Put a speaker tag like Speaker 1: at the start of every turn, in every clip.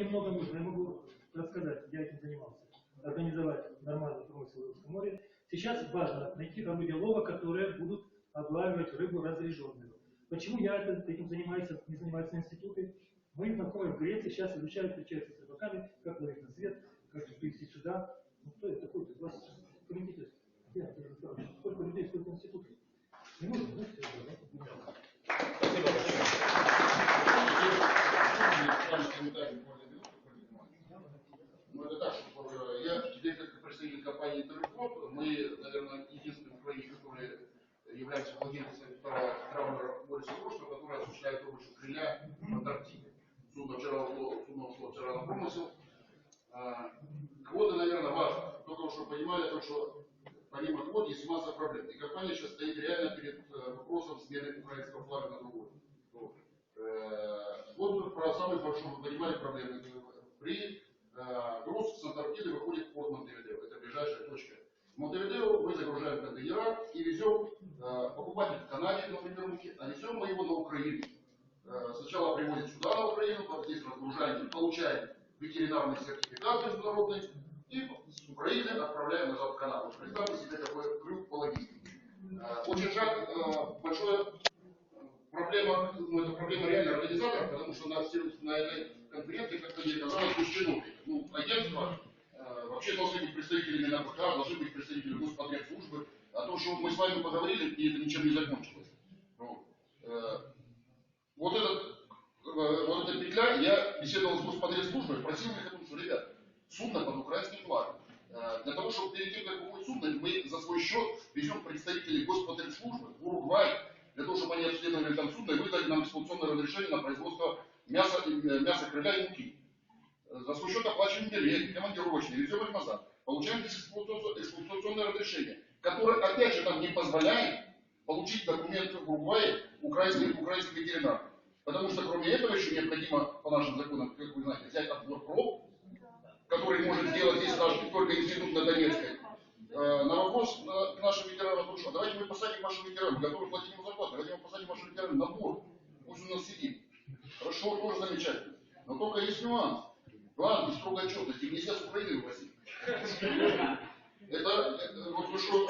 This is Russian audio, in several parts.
Speaker 1: мне много нужно, я могу рассказать, я этим занимался. Организовать нормальный промысел в море. Сейчас важно найти формы диалога, которые будут облавливать рыбу разреженную. Почему я этим занимаюсь, не занимаюсь на институте? Мы знакомы в Греции, сейчас изучают, встречаются с рыбаками, как ловить на свет, как привести сюда. Ну кто это такой? У вас комитет. Сколько людей, сколько институтов? Не нужно, ну, давайте.
Speaker 2: Спасибо большое.
Speaker 3: Ну, это так, чтобы, э, я теперь представитель компании Интерфлот, мы, наверное, единственные в Украине, которые являются владельцами травмера Бориса Грушева, который осуществляет добычу креля в Антарктиде. Судно вчера ушло, судно ушло вчера на промысел. А, Квоты, наверное, важно. Только чтобы понимали, то, что помимо квот есть масса проблем. И компания сейчас стоит реально перед э, вопросом смены украинского флага на другой. Вот. Э, про большую, чтобы вы понимали, проблемы. При груз с Антарктиды выходит в порт Монтевидео. Это ближайшая точка. В Монтевидео мы загружаем контейнера и везем, э, покупатель в Канаде, например, руки, а везем мы его на Украину. Э, Сначала привозят сюда на Украину, здесь разгружаем, получаем ветеринарный сертификат международный и с Украины отправляем назад в Канаду. Представьте себе такой крюк по логистике. Э, Очень жаль, э, большое проблема, ну, это проблема реально организаторов, потому что на, на этой конференции как-то не оказалось пусть чиновников. Ну, агентство э, вообще должны быть представителями НАПК, должны быть представители Господрядслужбы, а то, что мы с вами поговорили, и это ничем не закончилось. Вот, Э, вот этот, э, вот эта петля, я беседовал с Господрядслужбой, просил их о том, что, ребят, судно под украинским флагом. Э, Для того, чтобы перед тем, как выходит судно, мы за свой счет везем представителей Господрядслужбы в Уругвай, для того, чтобы они обследовали там судно и выдали нам эксплуатационное разрешение на производство мяса, э, мяса крыля и муки. Э, За свой счет оплачиваем билеты, командировочные, везем их назад. Получаем эксплуатационное разрешение, которое, опять же, нам не позволяет получить документы в Уругвае украинских, украинских ветеринаров. Потому что кроме этого еще необходимо, по нашим законам, как вы знаете, взять отбор проб, который может сделать здесь наш только институт на Донецкой. Э, На вопрос на- к нашим ветеранам, ну что, давайте мы посадим вашего ветерана, готовы платить ему зарплату, давайте мы посадим вашего ветерана на борт, пусть у нас сидит. Хорошо, тоже замечательно. Но только есть нюанс. Главное, строгая отчетность, их нельзя с Украины вывозить. Это, вот что,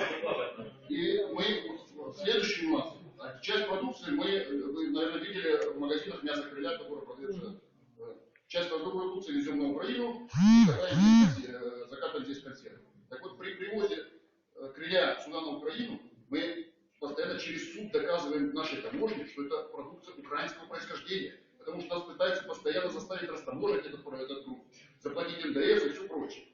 Speaker 3: и мы, следующий нюанс. Часть продукции мы, э, вы, наверное, видели в магазинах мясо крыля, которое продается. э, Часть продукции везем на Украину, и э, закатываем здесь консервы. Так вот, при привозе крыля сюда на Украину, мы постоянно через суд доказываем нашей таможне, что это продукция украинского происхождения. Потому что нас пытаются постоянно заставить растаможить этот, этот груз, заплатить НДС и все прочее.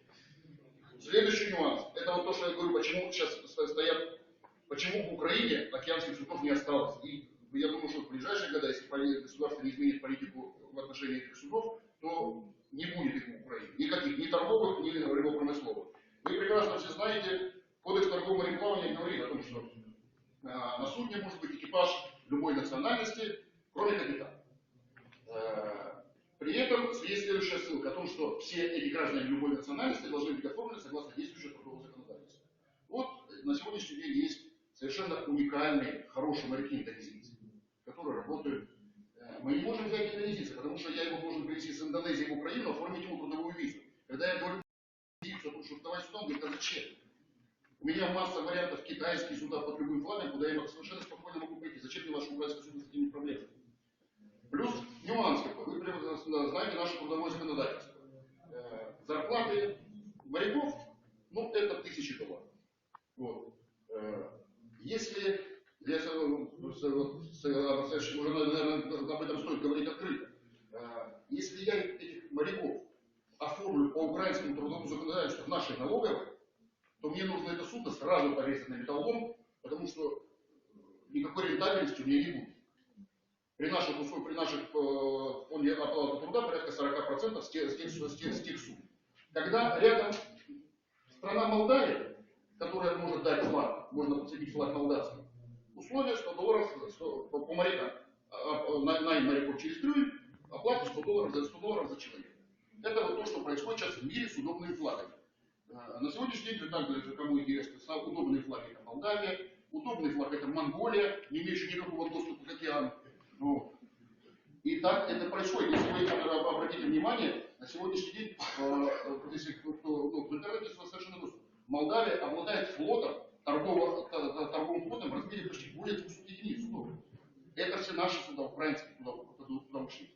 Speaker 3: Следующий нюанс. Это вот то, что я говорю, почему сейчас сто- стоят, почему в Украине океанских судов не осталось. И я думаю, что в ближайшие годы, если государство не изменит политику в отношении этих судов, то не будет их в Украине. Никаких, ни торговых, ни рыбопромысловых. Вы прекрасно все знаете, кодекс торгового мореплавания говорит о том, что а, на судне может быть экипаж любой национальности, кроме капитана. Э, При этом есть следующая ссылка о том, что все эти граждане любой национальности должны быть оформлены согласно действующему трудовому законодательству. Вот на сегодняшний день есть совершенно уникальные, хорошие моряки индонезийцы, которые работают. Э, Мы не можем взять индонезийца, потому что я его должен привезти с Индонезии в Украину, оформить ему трудовую визу. Когда я говорю что давай сюда, он говорит, а зачем? У меня масса вариантов китайские суда под любым флагом, куда я совершенно спокойно могу пойти. Зачем мне ваше украинское судно с этими проблемами? Плюс нюанс какой. Вы прямо знаете наше трудовое законодательство. Э, Зарплаты моряков, ну, это тысячи долларов. Вот. Э, Если, я с- ну, с- вот, с- с- уже, наверное, об этом стоит говорить открыто. Э, Если я этих моряков оформлю по украинскому трудовому законодательству в нашей налоговой, то мне нужно это судно сразу повесить на металлолом, потому что никакой рентабельности у меня не будет. При наших условиях, при наших э, фонде оплаты труда порядка 40% с тех, с тех, сумм. Когда рядом страна Молдавия, которая может дать флаг, можно подсадить флаг молдавский, условия 100 долларов 100, по, по морякам. А, а, на- Найм моряков через трюм, оплата 100 долларов за 100 долларов за человека. Это вот то, что происходит сейчас в мире с удобными флагами. А, На сегодняшний день, так, для кому интересно, удобный флаг это Молдавия, удобный флаг это Монголия, не имеющая никакого доступа к океану. Вот. И так это происходит. Если вы э, обратите внимание, На сегодняшний день, э, э, если кто, ну, в интернете совершенно просто, Молдавия обладает флотом, торговым флотом в размере почти более 200 единиц судов. Это все наши суда, украинские туда, туда ушли.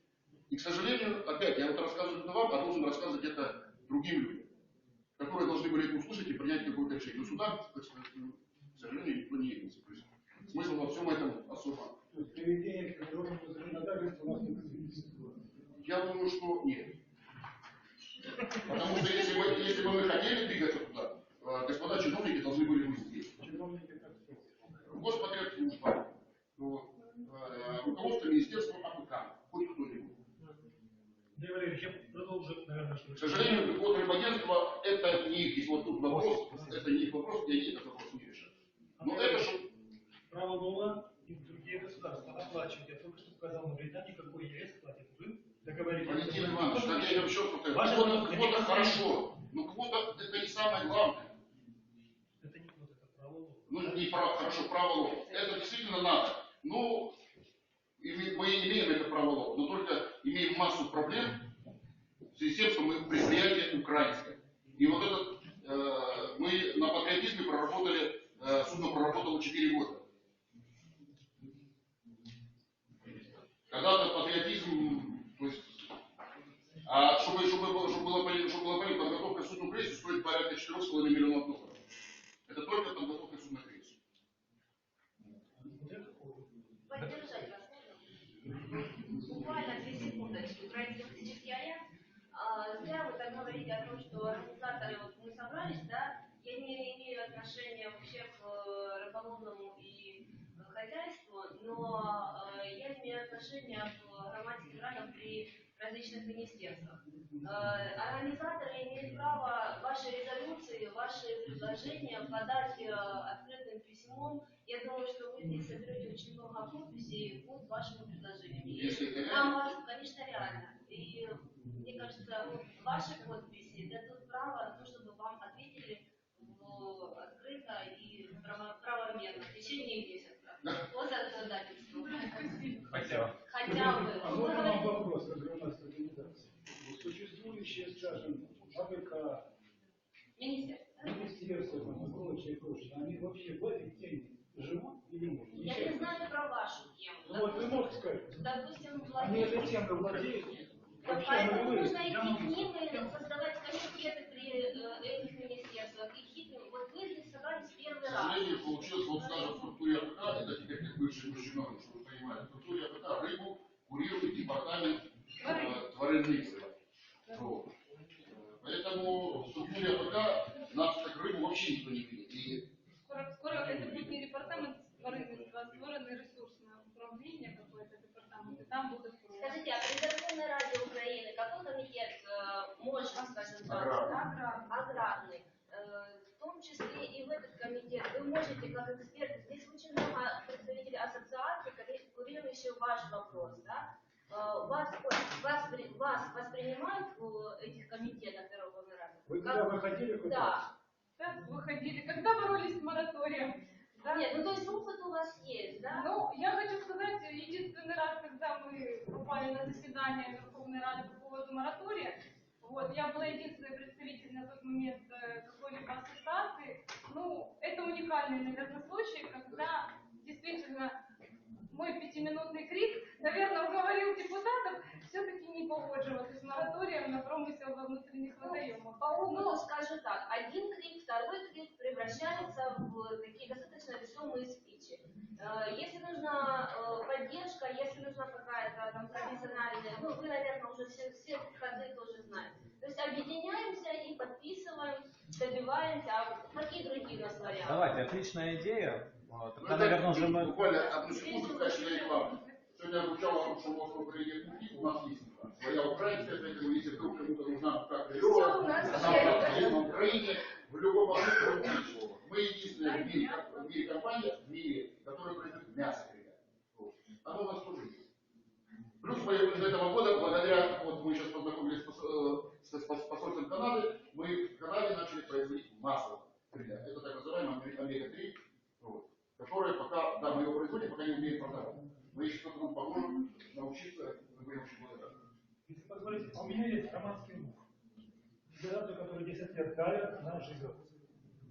Speaker 3: И, к сожалению, опять, я вот рассказываю это вам, а должен рассказывать это другим людям, которые должны были это услышать и принять какое-то решение. Но сюда, к сожалению, никто не есть смысл во всем этом особо.
Speaker 2: То есть приведение к международному законодательству у нас не предвидится.
Speaker 3: Я думаю, что нет. Потому что если бы, если бы мы хотели двигаться туда, э, господа чиновники должны были быть здесь.
Speaker 2: Чиновники так что?
Speaker 3: Господрядслужба, вот, э, руководство министерства АПК, хоть кто-нибудь.
Speaker 1: Я продолжу, наверное, что
Speaker 3: К сожалению, вот рыбагентство это не их, вот тут вопрос, это не их вопрос, и они этот вопрос не решат. Но это что
Speaker 1: право лова и другие государства оплачивают. Я только что сказал, на Британии какой ЕС платит. Вы договоритесь.
Speaker 3: Валентин Иванович, так я
Speaker 1: Ваша
Speaker 3: квота,
Speaker 1: квота
Speaker 3: квота хорошо, но квота это не самое главное.
Speaker 1: Это не вот это право лова.
Speaker 3: Ну, не право, хорошо, право лова. Это действительно надо. Ну, мы имеем это право лова, но только имеем массу проблем в связи с тем, что мы предприятие украинское. И вот этот, э, мы на патриотизме проработали, э, судно проработало 4 года. Когда-то патриотизм, то есть, а чтобы, чтобы, было- чтобы, было, понятно- чтобы было понятно, подготовка к судну к рейсу стоит порядка 4,5 миллионов долларов. Это только подготовка судна к рейсу.
Speaker 1: Вот это вот.
Speaker 4: Поддержать вас можно? Буквально две секундочки. Украинский политический альянс. А, Зря вы так говорите о том, что организаторы, вот мы собрались, да, я не имею отношения вообще к э, рыболовному и э, хозяйству, но э, я имею отношение к громадским радам при различных министерствах. Э, Организаторы имеют право ваши резолюции, ваши предложения подать э, открытым письмом. Я думаю, что вы здесь соберете очень много подписей под вашими предложениями.
Speaker 3: Если это
Speaker 4: нам вас, конечно, реально. И мне кажется, ваши подписи дадут право на то, чтобы вам ответили в- открыто и право- правомерно в течение месяца по законодательству.
Speaker 5: Спасибо.
Speaker 4: Хотя бы.
Speaker 2: А можно вам вопрос, как гражданской организации? Существующие, скажем, АПК,
Speaker 4: министерство. да?
Speaker 2: министерства, там, и прочее, прочее, они вообще в этой теме живут или нет?
Speaker 4: Я не знаю про вашу тему.
Speaker 2: Ну вот вы можете сказать,
Speaker 4: Допустим,
Speaker 2: они этой темой владеют?
Speaker 4: Вот Поэтому
Speaker 2: нулевые.
Speaker 4: нужно идти к ним и создавать комитеты при э, этих министерствах. И хитрым. Вот вы здесь собрались первый
Speaker 3: К
Speaker 4: раз.
Speaker 3: сожалению, получилось, вот в структуре АПК, это теперь как бывший чиновник, чтобы вы понимали, в структуре АПК рыбу курирует департамент э, творенных. Вот. Поэтому в структуре АПК нас как рыбу вообще никто не видит. И
Speaker 6: Скоро, скоро это будет не департамент тваринництва, а створене ресурсне управління какое-то департамент, и там будут
Speaker 4: Скажите, а при Верховной Раде Украины какой комитет э, может, скажем так,
Speaker 3: Аграрный.
Speaker 4: агра- аграрный, э, в том числе и в этот комитет, вы можете как эксперт, здесь очень много представителей ассоциаций, которые- курирующих ваш вопрос, да? Э, Вас, вас, при- вас воспринимают в этих комитетах Верховной Рады?
Speaker 2: Вы
Speaker 4: Как-
Speaker 2: туда выходили хоть раз?
Speaker 4: Да.
Speaker 6: Так выходили, когда боролись с мораторием. Да?
Speaker 4: Нет, ну то есть опыт у вас есть, да?
Speaker 6: Ну, я хочу сказать, единственный мы попали на заседание Верховной Рады по поводу моратория, вот, я была единственной представитель на тот момент э, какой-либо ассоциации. Ну, это уникальный, наверное, случай, когда действительно мой пятиминутный крик, наверное, уговорил депутатов все-таки не погодживаться с мораторием на промысел во внутренних водоемах.
Speaker 4: По опыту скажу так, один крик, второй крик превращается в такие достаточно весомые спичи. Э, Если нужна э, поддержка, если нужна какая-то там профессиональная, ну вы, наверное, уже все, все ходы тоже знаете. То есть объединяемся и подписываем, добиваемся, а какие другие у нас варианты?
Speaker 5: Давайте, отличная идея. Вот,
Speaker 3: Ну,
Speaker 5: Тогда,
Speaker 3: это
Speaker 5: наверное, уже мы...
Speaker 3: Буквально одну секунду, конечно, реклама. Сегодня звучало о том, что у вас в у нас есть своя украинская, поэтому если вдруг кому-то нужна как
Speaker 4: Всё у
Speaker 3: Лева,
Speaker 4: нас
Speaker 3: она на Украине, в любом случае. Мы единственная в мире, в мире компания, в мире, которая производит мясо, ребят. Вот. Оно у нас тоже есть. Плюс мы из этого года, благодаря, вот мы сейчас познакомились с, пос- э, с, с пос- посольством Канады, мы в Канаде начали производить масло. ребят. Это так называемое омега-3, вот, которое пока, да, мы его производим, пока не умеем продавать. Мы еще что-то нам поможем научиться, мы будем очень благодарны.
Speaker 1: Если позволите, а у меня есть Операцию, которую 10 лет дали, она живет.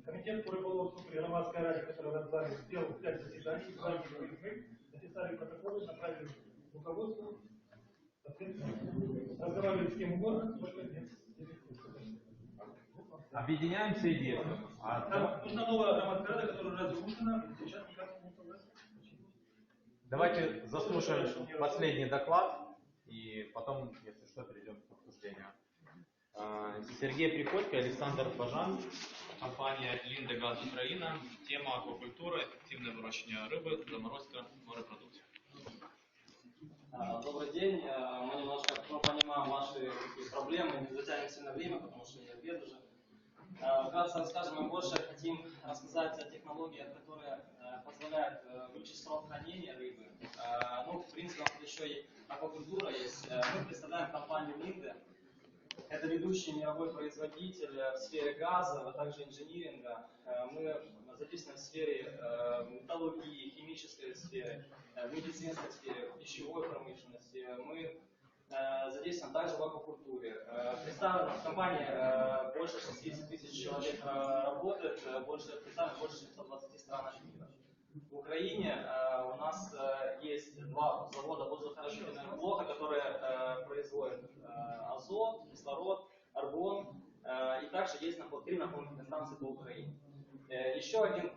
Speaker 1: Комитет по рыболовству при громадской раде, который в зале сделал 5 заседаний, два мы написали протоколы, направили руководству, соответственно, разговаривали с кем угодно, только нет.
Speaker 5: Объединяемся и действуем. А
Speaker 1: Там нужна новая громадская рада, которая разрушена, сейчас никак не согласен.
Speaker 5: давайте заслушаем последний доклад и потом, если что, перейдем к обсуждению. А, Сергей Приходько, Александр Бажан, компания Линда Газ Украина. Тема аквакультура, ефективне вирощення риби, заморозка морепродуктів.
Speaker 7: А, Добрый день. А, Мы немножко ну, понимаем ваши проблемы, не затянем сильно время, потому что не обед уже. А, Вкратце расскажем, мы больше хотим рассказать о технологиях, которые э, позволяют э, увеличить срок хранения рыбы. Ну, в принципе, еще и аквакультура есть. Э, Мы представляем компанию Линды. Это ведущий мировой производитель э, в сфере газа, а также инжиниринга. Э, Мы записаны в сфере э, металлургии, химической сфере, в медицинской сфере, пищевой промышленности. Мы задействованы также в аквакультуре. Представлена в компании больше 60 тысяч человек работает, больше представлено больше 720 странах мира. В Украине э, у нас э, есть два завода воздухоразделительного блока, которые э, производят азот, кислород, аргон, и также есть напол- три наполнительные станции по Украине. Еще один.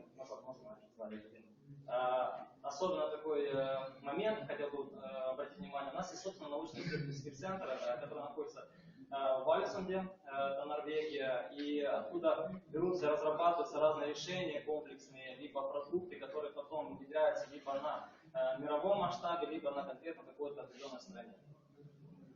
Speaker 7: Э, Особенно такой момент, хотел бы обратить внимание, у нас есть собственно научно-исследовательский центр, который находится в Альсунде, э, это Норвегия, и откуда берутся, разрабатываются разные решения комплексные, либо продукты, которые потом внедряются либо на э, мировом масштабе, либо на конкретно какой-то определенной стране.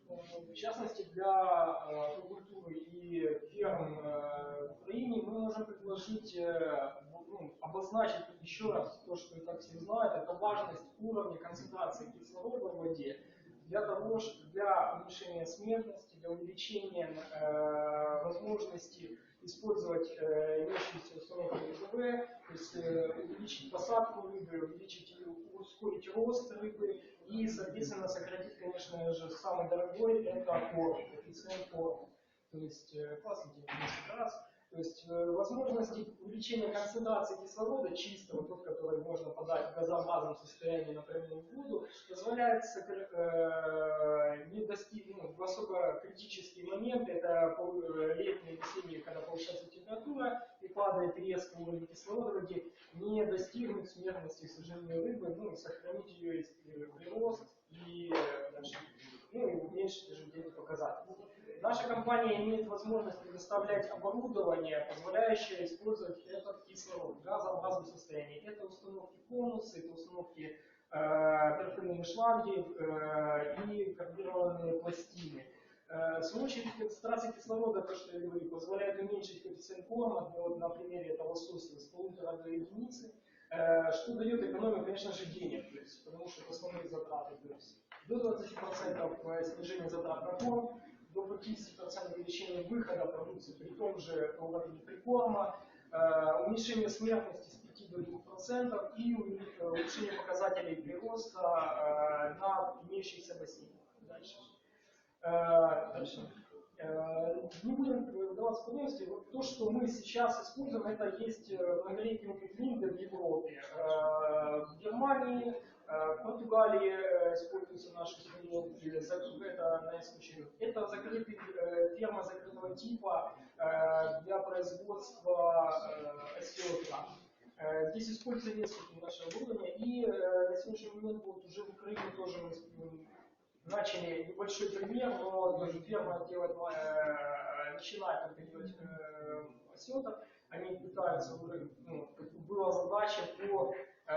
Speaker 8: В частности, для э, аквакультуры и ферм э, Украине мы можем предложить, э, ну, обозначить еще раз то, что и так все знают, это важность уровня концентрации кислорода в воде для того, для уменьшения смертности, для увеличения э, возможности использовать э, имеющиеся установки РЖВ, то есть э, увеличить посадку рыбы, увеличить, ускорить рост рыбы и, соответственно, сократить, конечно же, самый дорогой это корм, коэффициент корма. То есть э, день, 10 раз. То есть э, возможности увеличения концентрации кислорода чистого, тот, который можно подать в газообразном состоянии, например, в воду, позволяет э, не достиг, ну, высококритические моменты, это пол- э, летние, весенние, когда повышается температура и падает резко уровень кислорода в воде, не достигнуть смертности, к сожалению, рыбы, ну и сохранить ее прирост и э, дальше, ну и уменьшить ежедневный показатель. Наша компания имеет возможность предоставлять оборудование, позволяющее использовать этот кислород в газообразном состоянии. Это установки конусы, это установки э, перфильные шланги э, и карбированные пластины. Э, концентрация кислорода, то, что я говорю, позволяет уменьшить коэффициент корма, вот на примере этого лосося с полутора до единицы, э, что дает экономию, конечно же, денег, то есть, потому что это основные затраты. То есть, до 20% снижения затрат на корм, до 50% увеличения выхода продукции при том же уровне прикорма, э, уменьшение смертности с 5 до 2% и улучшение показателей прироста э, на имеющихся бассейнах. Дальше. Э, Дальше. Не будем вдаваться в подробности. То, что мы сейчас используем, это есть многолетний опыт Линды в Европе. В Германии, в Португалии э, используются наши технологии. За- Это на исключение. Это закрытый, э, ферма закрытого типа э, для производства э, осетра. Э, Здесь используется несколько наше оборудование, и э, на сегодняшний момент вот уже в Украине тоже мы начали небольшой пример, но даже ферма делает, э, начинает делать э, осетр, они пытаются ну, была задача по э,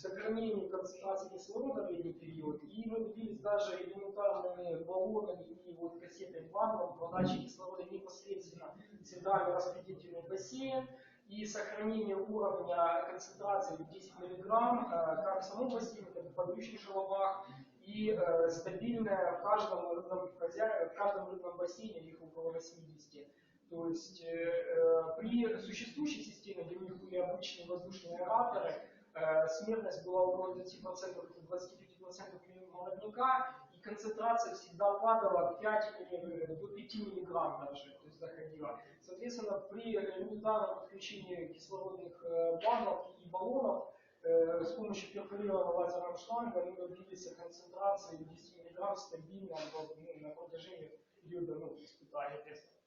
Speaker 8: сохранению концентрации кислорода в летний период, и мы добились даже элементарными баллонами и вот кассетой ванном подачи кислорода непосредственно в центральный распределительный бассейн, и сохранение уровня концентрации в 10 мг как в самом бассейне, так и в подающих желобах, и э, стабильная в каждом рыбном, в каждом рыбном бассейне, их около 80. То есть э, э, при существующей системе, где у них были обычные воздушные э, смертность была около 20%, 25% молодняка, и концентрация всегда падала 5 или до 5 миллиграмм даже, то есть доходила. Соответственно, при элементарном подключении кислородных э, банок и баллонов э, с помощью перфорированного лазерного шланга мы добились концентрации 10 миллиграмм стабильно ну, на протяжении периода ну, испытания теста.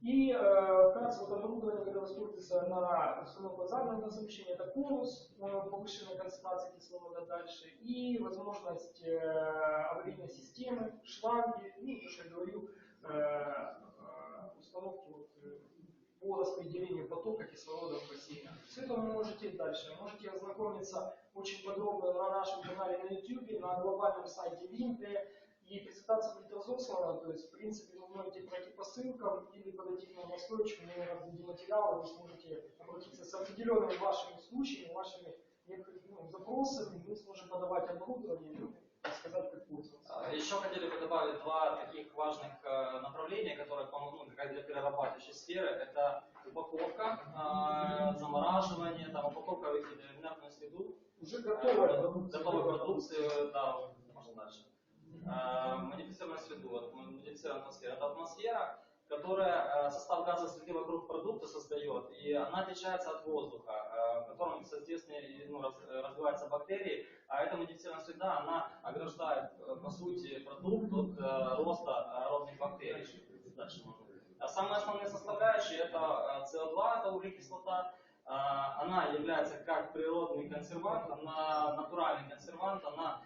Speaker 8: И э, вкратце вот оборудование, которое используется на установку базарного назначения, это конус, э, повышенная концентрация кислорода дальше, и возможность э, аварийной системы, шланги, ну, то, что я говорил, э, э, установки вот, э, по распределению потока кислорода в бассейне. Все это вы можете дальше. Можете ознакомиться очень подробно на нашем канале на YouTube, на глобальном сайте Винте. И презентация будет разослана, то есть, в принципе, вы можете пройти по ссылкам или подойти к нам на стоечку, мы раздадим материалы, вы сможете обратиться с определенными вашими случаями, вашими ну, запросами, мы сможем подавать оборудование и сказать, как пользоваться.
Speaker 7: А, Еще хотели бы добавить два таких важных э, направления, которые помогут как для перерабатывающей сферы. Это упаковка, э, замораживание, там, упаковка в инертную среду.
Speaker 8: Уже готовая
Speaker 7: Э,
Speaker 8: продукция.
Speaker 7: Готовая продукция, да, можно дальше. Э, Модифицированную среду, модифицированная атмосфера. Это атмосфера, которая э, состав газовой среды вокруг продукта создает, и она отличается от воздуха, э, в котором, соответственно, ну, раз- развиваются бактерии, а эта модифицированная среда, она ограждает, э, по сути, продукт от роста аэробных бактерий. Дальше можно. А самые основные составляющие это э, СО2, это углекислота, она является как природный консервант, она натуральный консервант, она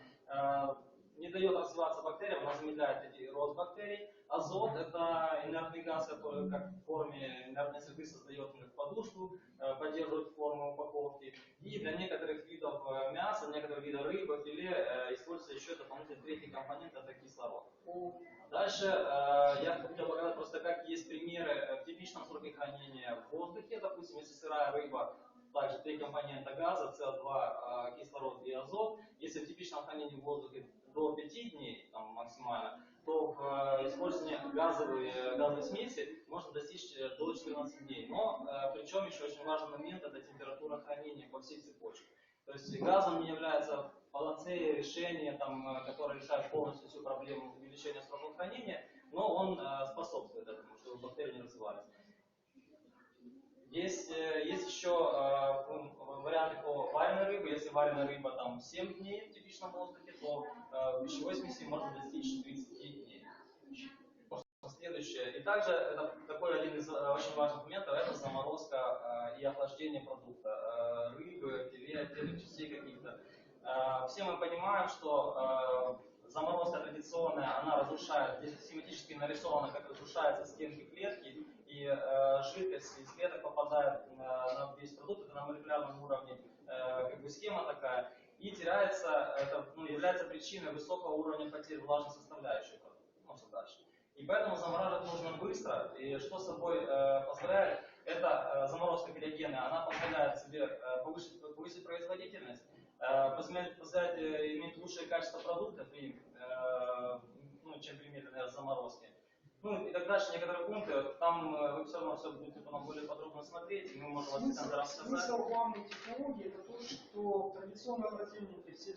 Speaker 7: не дает развиваться бактериям, она замедляет рост бактерий. Азот – это инертный газ, который как в форме инертной среды создает подушку, э, поддерживает форму упаковки. И для некоторых видов э, мяса, некоторых видов рыбы, филе э, используется еще дополнительный третий компонент – это кислород. Дальше я хотел показать просто, как есть примеры в типичном сроке хранения в воздухе. Допустим, если сырая рыба, также три компонента газа, СО2, э, кислород и азот. Если в типичном хранении в воздухе до 5 дней там, максимально, то в э, использовании газовой, э, газовой смеси можно достичь э, до 14 дней. Но причем еще очень важный момент – это температура хранения по всей цепочке. То есть газом не является панацея решения, там, которое решает полностью всю проблему увеличения срока хранения, но он способствует этому, чтобы бактерии не развивались. Есть, э, есть еще э, м, варианты по вареной рыбе. Если вареная рыба там 7 дней в типичном воздухе, то э, в пищевой смеси можно достичь 30 дней. Следующее. И также это такой один из очень важных моментов, это заморозка и охлаждение продукта. Рыбы, филе, отдельных частей каких-то. Все мы понимаем, что заморозка традиционная, она разрушает, здесь схематически нарисовано, как разрушаются стенки клетки, и э, жидкость из клеток попадает э, на весь продукт, это на молекулярном уровне э, как бы схема такая, и теряется, это ну, является причиной высокого уровня потерь влажной составляющей. Можно дальше. И поэтому замораживать нужно быстро, и что собой э, позволяет, это э, заморозка криогенная, она позволяет себе э, повысить, повысить производительность, э, позволяет, позволяет э, иметь лучшее качество продукта, при, э, ну, чем при медленной заморозке. Ну и так дальше, некоторые пункты, там э, вы все равно все будете потом более подробно смотреть, и мы можем это рассказать.
Speaker 8: смысл главной технологии это то, что в традиционном морозильнике все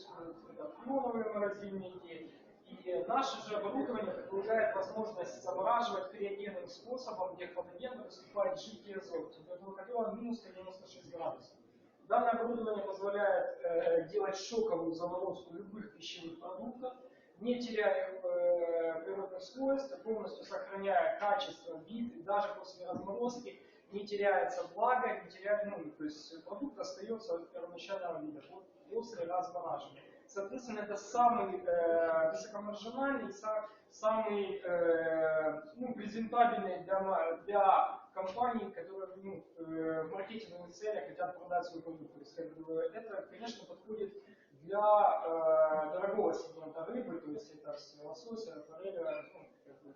Speaker 8: флоновые морозильники, и наше же оборудование предлагает возможность замораживать криогенным способом, где в патогены поступает жидкий азот. Температура минус 96 градусов. Данное оборудование позволяет э, делать шоковую заморозку любых пищевых продуктов, не теряя э, природных свойств, полностью сохраняя качество, и даже после разморозки не теряется влага, не теряет, ну, то есть продукт остается первоначального вида после размораживания. Соответственно, это самый э, высокомаржинальный, са- самый э, ну, презентабельный для, для компаний, которые ну, э, в маркетинговых целях хотят продать свой продукт. То есть, это, конечно, подходит для э, дорогого сегмента рыбы, то есть это с лосося, фореля, ну,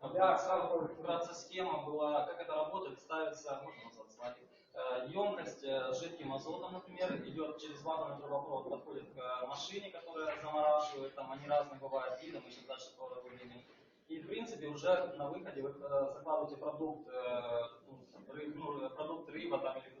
Speaker 7: Вот
Speaker 8: для самого
Speaker 7: Вкратце схема была, как это работает, ставится, можно назвать слайдик, Э, емкость э, с жидким азотом, например, идет через вакуумный трубопровод, подходит к машине, которая замораживает, там они разные бывают, видно, мы сейчас дальше по выглядим. И в принципе уже на выходе вы э, закладываете продукт, ну, рыб- ну, продукт рыба там, или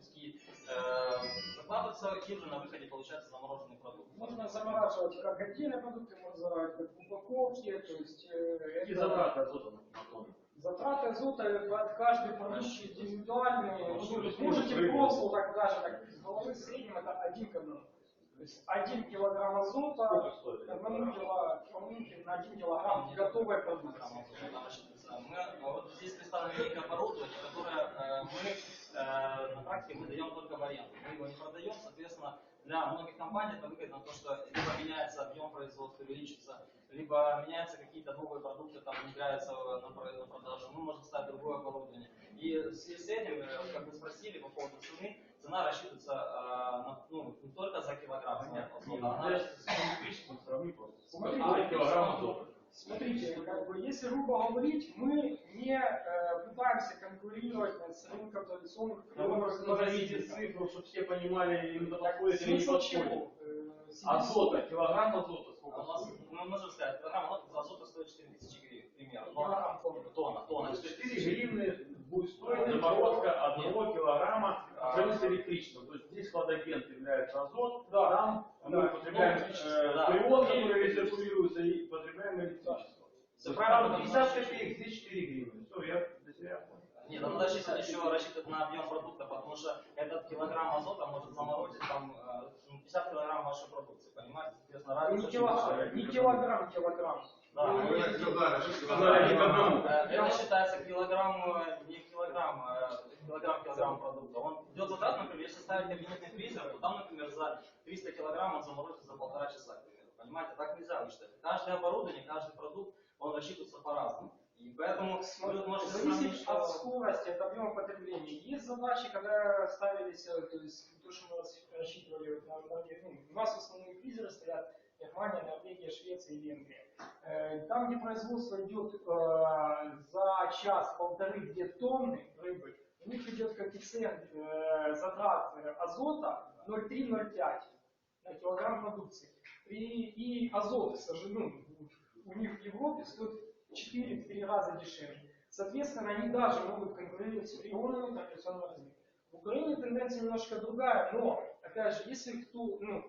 Speaker 7: куски э, закладывается хижина, на выходе получается замороженный продукт.
Speaker 8: Можно замораживать как отдельные продукты, можно замораживать как в упаковке, то есть э,
Speaker 5: Какие
Speaker 8: это-
Speaker 5: затраты азота на тонну?
Speaker 8: Затраты азота от каждой продукт индивидуальные.
Speaker 5: Ну,
Speaker 8: можете просто так даже так головы в среднем это один к одному. То есть один килограмм азота одному кило- километру на один килограмм готовой продукции.
Speaker 7: Мы, а вот здесь представлено некое оборудование, которое э, мы э, на практике мы даем только в аренду. Мы его не продаем, соответственно, для многих компаний это выгодно то, что либо меняется объем производства, увеличится, либо меняются какие-то новые продукты, там внедряются на про- на продажу, мы можем ставить другое оборудование. И в связи с этим, э, как вы спросили по поводу цены, цена рассчитывается э, на- ну, не только за килограмм азота, она
Speaker 5: Я
Speaker 7: рассчитывается
Speaker 5: электричеством сравню просто.
Speaker 8: Смотрите,
Speaker 5: Сколько килограмм?
Speaker 8: Смотрите, как бы, если грубо говорить, мы не э, пытаемся конкурировать с рынком традиционных
Speaker 5: Ну, вы просто назовите цифру, чтобы все понимали, именно
Speaker 8: Так,
Speaker 5: подходит или не подходит. Азота, килограмм азота
Speaker 7: А
Speaker 5: сколько
Speaker 7: у нас, мы можем сказать, килограмм азота стоит 4000 гривен, к примеру.
Speaker 8: Килограмм тонны.
Speaker 7: Тонна, тонна.
Speaker 5: 4 гривны будет стоить заморозка одного килограмма жирности электричества. То есть здесь хладагент является азот,
Speaker 8: Да.
Speaker 5: там мы
Speaker 8: Да.
Speaker 5: употребляем
Speaker 8: Ну,
Speaker 5: э,
Speaker 7: да.
Speaker 5: фреон, который рециркулируется, и потребляем электричество.
Speaker 7: Все
Speaker 5: Правда,
Speaker 7: правильно,
Speaker 5: 50 копеек, здесь 4 гривны. Все, я для себя понял.
Speaker 7: Нет, надо рассчитывать еще рассчитывать на объем продукта, потому что этот килограмм азота может заморозить там э, ну, 50 килограмм вашей продукции, Соответственно,
Speaker 8: Не не килограмм, килограмм.
Speaker 7: Да,
Speaker 3: Ну,
Speaker 7: ну,
Speaker 3: это всегда
Speaker 5: Сказали, не к одному.
Speaker 7: Это считается килограмм, э, не килограмм, а килограмм килограмм продукта. Он идет затрат, например, если ставить кабинетный фризер, то там, например, за 300 килограмм он заморозится за полтора часа, к примеру. Понимаете, так нельзя высчитать. Каждое оборудование, каждый продукт, он рассчитывается по-разному. И поэтому вы можете сравнить,
Speaker 8: Зависит
Speaker 7: что...
Speaker 8: от скорости, от объема потребления. Есть задачи, когда ставились, э, то есть то, что мы рас- рассчитывали, вот, на- на- ну, у нас в основном фризеры стоят Германия, Норвегия, Швеция и Венгрия. Э, Там, где производство идет э, за час-полторы-две тонны рыбы, у них идет коэффициент э, затрат азота 0,3-0,5 на килограмм продукции. И азот, к сожалению, у них в Европе стоит 4-3 раза дешевле. Соответственно, они даже могут конкурировать с регионами традиционного рынка. В Украине тенденция немножко другая, но, опять же, если кто, ну,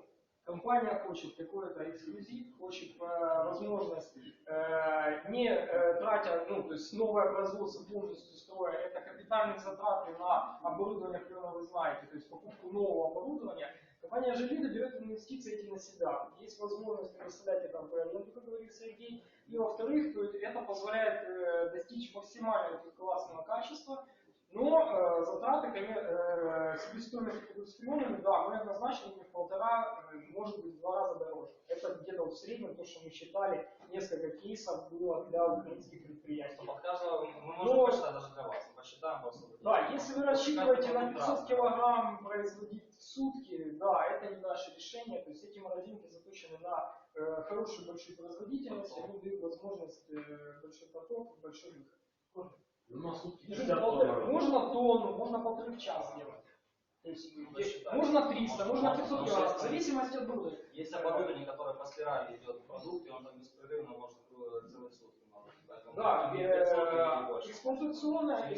Speaker 8: компания хочет какой-то эксклюзив, хочет э, возможность, э, не э, тратя, ну, то есть новое производство полностью строя, это капитальные затраты на оборудование, которое вы знаете, то есть покупку нового оборудования, компания Желида берет инвестиции эти на себя. Есть возможность предоставлять это в аренду, как говорит Сергей. И во-вторых, это позволяет э, достичь максимального классного качества, но э, затраты, э, себестоимость будут с фреонами, да, мы однозначно в полтора, э, может быть, в два раза дороже. Это где-то в среднем то, что мы считали, несколько кейсов было для украинских предприятий.
Speaker 7: Под каждого мы
Speaker 8: Но-
Speaker 7: можем посчитать даже для вас. Мы посчитаем просто.
Speaker 8: Да, если вы рассчитываете на
Speaker 7: Каждый
Speaker 8: 500
Speaker 7: продукт
Speaker 8: килограмм производить в сутки, да, это не наше решение. То есть эти морозилки заточены на э, хорошую большую производительность, они дают возможность э, большой поток, большой выход.
Speaker 5: Ну, на сутки
Speaker 8: Даже
Speaker 5: 50
Speaker 8: полтора-
Speaker 5: долларов.
Speaker 8: Можно тонну, можно полторы в час делать. То есть
Speaker 7: Ну,
Speaker 8: можно 300,
Speaker 7: Можно-
Speaker 8: можно 500
Speaker 7: можно
Speaker 8: килограмм, в
Speaker 7: 600.
Speaker 8: зависимости от оборудования.
Speaker 7: Есть оборудование, которое по спирали идет в продукт, и он там беспрерывно может э, целые сутки. Поэтому
Speaker 8: Да,
Speaker 7: или 500 или
Speaker 8: э, эксплуатационное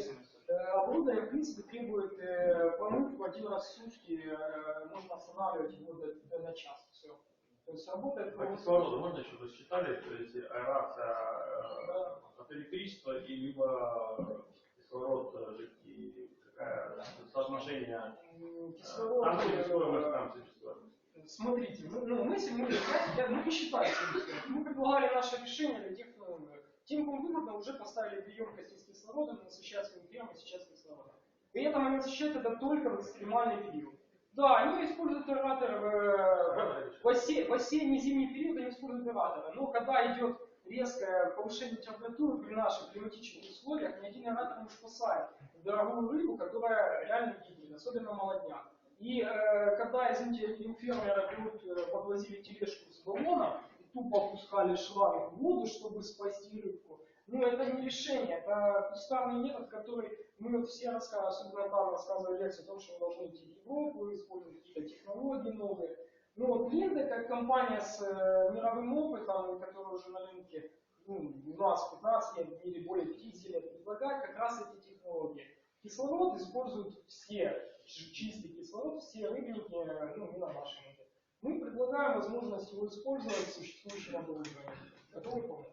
Speaker 8: э, оборудование, в принципе, требует э, помывку один раз в сутки, э, можно останавливать его до, до- на час. Все. То есть работает
Speaker 5: А кислорода можно еще рассчитали, то есть аэрация э, от электричества и либо кислород э, жидкий, какая соотношение, э,
Speaker 8: Кислород,
Speaker 5: там себестоимость,
Speaker 8: э,
Speaker 5: там себестоимость.
Speaker 8: Смотрите, мы, ну, мы, мы, я, мы не считаем себестоимость. Мы предлагали наше решение для тех, кто Тем вывода уже поставили две емкости с кислородом, насыщать свои фермы сейчас кислородом. При этом они насыщают это только в экстремальный период. Да, они используют аэратор в, в, в, осе- в осенний зимний период, они используют аэраторы. Но когда идет резкое повышение температуры при наших климатических условиях, ни один аэратор не спасает дорогую рыбу, которая реально гибнет, особенно молодняк. И э, когда, извините, у фермера берут, э, подвозили тележку с баллоном и тупо опускали шланг в воду, чтобы спасти рыбку, ну это не решение, это кустарный метод, который мы вот все рассказывали, особенно там рассказывали лекцию о том, что мы должны идти в Европу, использовать какие-то технологии новые. Ну вот Линда, как компания с э, мировым опытом, которая уже на рынке ну, у нас 15 лет, мире более 50 лет предлагает как раз эти технологии. Кислород используют все чистый кислород, все рыбинки, э, ну, не на нашем рынке. Мы предлагаем возможность его использовать в существующем оборудовании. Готовы помочь?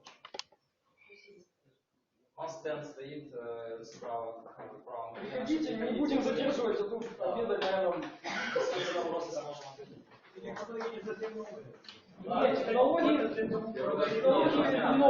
Speaker 7: Нас стенд стоит э, справа, в правом.
Speaker 8: Приходите, не будем задерживать, а то обедать, наверное,
Speaker 7: Если вопросы, то можем ответить.
Speaker 8: Нет, технологии, технологии.